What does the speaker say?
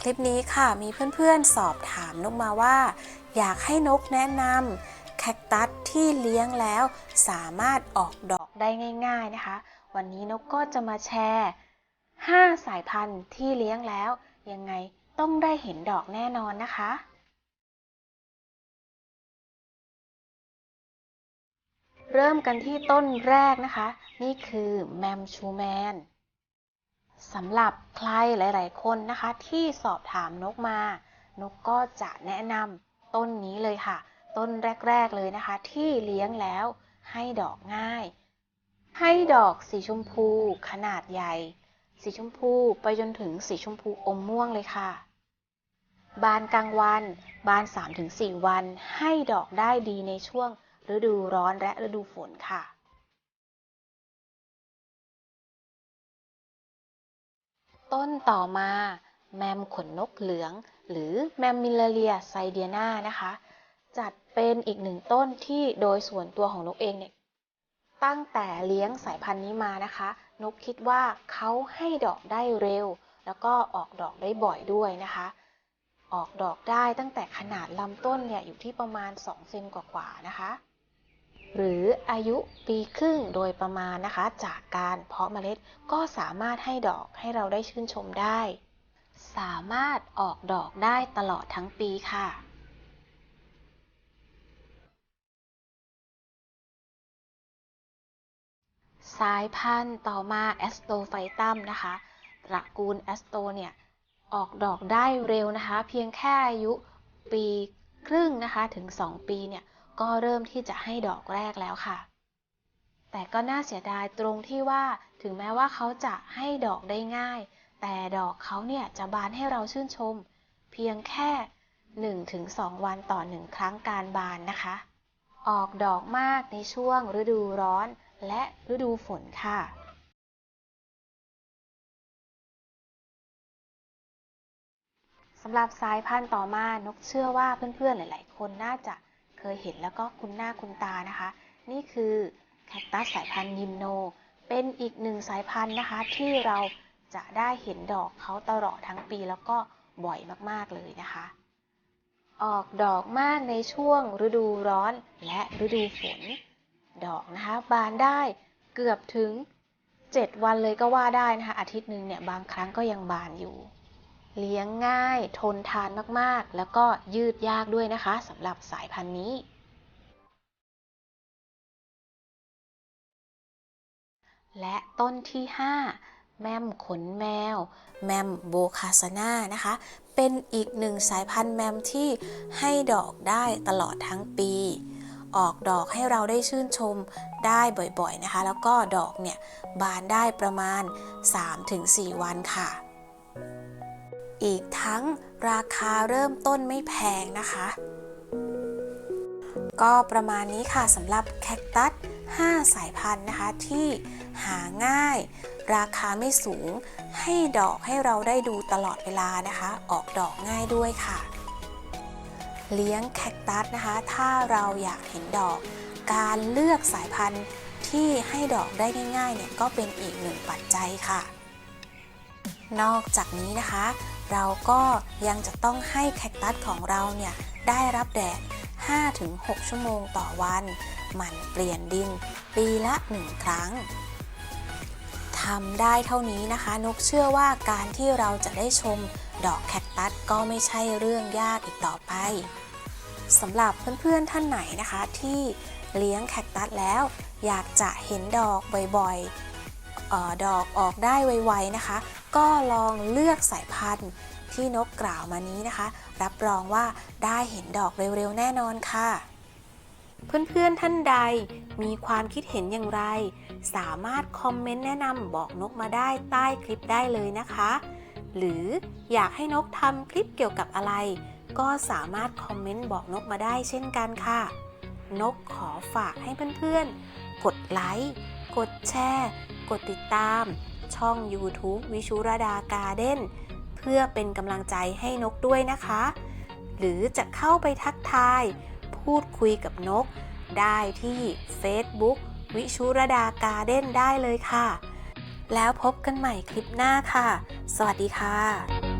คลิปนี้ค่ะมีเพื่อนๆสอบถามนกมาว่า อยากให้นกแนะนำแคคตัสที่เลี้ยงแล้วสามารถออกดอกได้ง่าย ๆนะคะ วันนี้นกก็จะมาแชร์ 5 สายพันธุ์ที่เลี้ยงแล้ว ยังไงต้องได้เห็นดอกแน่นอนนะคะ เริ่มกันที่ต้นแรกนะคะ นี่คือแมมชูแมน สำหรับใครหลาย ๆ คนนะคะที่สอบถามนกมา นกก็จะแนะนำต้นนี้เลยค่ะ ต้นแรก ๆ เลยนะคะ ที่เลี้ยงแล้วให้ดอกง่าย ให้ดอกสีชมพู ขนาดใหญ่ สีชมพูไปจนถึงสีชมพูอมม่วงเลยค่ะ บานกลางวัน บาน 3-4 วัน ให้ดอกได้ดีในช่วงฤดูร้อนและฤดูฝนค่ะ ต้นต่อมาแมมขนนกเหลือง หรือแมมมิลเลียไซเดียนานะคะ จัดเป็นอีกหนึ่งต้นที่โดยส่วนตัวของนกเองเนี่ยตั้งแต่เลี้ยงสายพันธุ์นี้มานะคะ นกคิดว่าเขาให้ดอกได้เร็ว แล้วก็ออกดอกได้บ่อยด้วยนะคะ ออกดอกได้ตั้งแต่ขนาดลำต้นเนี่ยอยู่ที่ประมาณ 2 เซนกว่าๆนะคะ หรืออายุปีครึ่งโดยประมาณนะคะ จากการเพาะเมล็ดก็สามารถให้ดอกให้เราได้ชื่นชมได้ สามารถออกดอกได้ตลอดทั้งปีค่ะ สายพันธุ์ต่อมาแอสโตไฟตัมนะคะตระกูลแอสโตเนี่ยออกดอกได้เร็วนะคะ เพียงแค่อายุปีครึ่งนะคะถึง 2 ปีเนี่ย ก็เริ่มที่จะให้ดอกแรกแล้วค่ะ แต่ก็น่าเสียดายตรงที่ว่าถึงแม้ว่าเขาจะให้ดอกได้ง่าย แต่ดอกเขาเนี่ยจะบานให้เราชื่นชม เพียงแค่ 1-2 วันต่อหนึ่งครั้งการบานนะคะ ออกดอกมากในช่วงฤดูร้อนและฤดูฝนค่ะสำหรับสายพันธุ์ต่อมานกเชื่อว่าเพื่อนๆหลาย ๆ คนน่าจะ เคยเห็นแล้วก็คุ้นหน้าคุ้นตานะคะ นี่คือแคคตัสสายพันธุ์ยิมโน เป็นอีกหนึ่งสายพันธุ์นะคะ ที่เราจะได้เห็นดอกเขาตลอดทั้งปีแล้วก็บ่อยมากๆเลยนะคะ ออกดอกมากในช่วงฤดูร้อนและฤดูฝน ดอกนะคะ บานได้เกือบถึง 7 วันเลยก็ว่าได้นะคะ อาทิตย์หนึ่งเนี่ยบางครั้งก็ยังบานอยู่ เลี้ยงง่าย ทนทานมากๆ แล้วก็ยืดยากด้วยนะคะสำหรับสายพันธุ์นี้ และต้นที่ 5 แมมขนแมว แมมโบคาสนานะคะ เป็นอีกหนึ่งสายพันธุ์แมมที่ให้ดอกได้ตลอดทั้งปีออกดอกให้เราได้ชื่นชมได้บ่อยๆนะคะ แล้วก็ดอกเนี่ยบานได้ประมาณ 3-4 วันค่ะ อีกทั้งราคาเริ่มต้นไม่แพงนะคะ ก็ประมาณนี้ค่ะสำหรับแคคตัส 5 สายพันธุ์นะคะที่หาง่าย ราคาไม่สูง ให้ดอกให้เราได้ดูตลอดเวลานะคะ ออกดอกง่ายด้วยค่ะ เลี้ยงแคคตัสนะคะ ถ้าเราอยากเห็นดอก การเลือกสายพันธุ์ที่ให้ดอกได้ง่ายๆเนี่ยก็เป็นอีกหนึ่งปัจจัยค่ะ นอกจากนี้นะคะ เราก็ยังจะต้องให้แคคตัสของเราเนี่ยได้รับแดด 5-6 ชั่วโมงต่อวัน หมั่นเปลี่ยนดินปีละ 1 ครั้งทำได้เท่านี้นะคะ นกเชื่อว่าการที่เราจะได้ชมดอกแคคตัสก็ไม่ใช่เรื่องยากอีกต่อไปสำหรับเพื่อนๆท่านไหนนะคะที่เลี้ยงแคคตัสแล้ว อยากจะเห็นดอกบ่อยๆออดอกออกได้ไวๆนะคะ ก็ลองเลือกสายพันธุ์ที่นกกล่าวมานี้นะคะ รับรองว่าได้เห็นดอกเร็วๆ แน่นอนค่ะ เพื่อนๆท่านใดมีความคิดเห็นอย่างไร สามารถคอมเมนต์แนะนำบอกนกมาได้ใต้คลิปได้เลยนะคะ หรืออยากให้นกทำคลิปเกี่ยวกับอะไร ก็สามารถคอมเมนต์บอกนกมาได้เช่นกันค่ะ นกขอฝากให้เพื่อนๆ กดไลค์ กดแชร์ กดติดตาม ช่อง YouTube วิชุรดาการ์เด้นเพื่อเป็นกำลังใจให้นกด้วยนะคะ หรือจะเข้าไปทักทาย พูดคุยกับนก ได้ที่ Facebook วิชุรดาการ์เด้นได้เลยค่ะ แล้วพบกันใหม่คลิปหน้าค่ะ สวัสดีค่ะ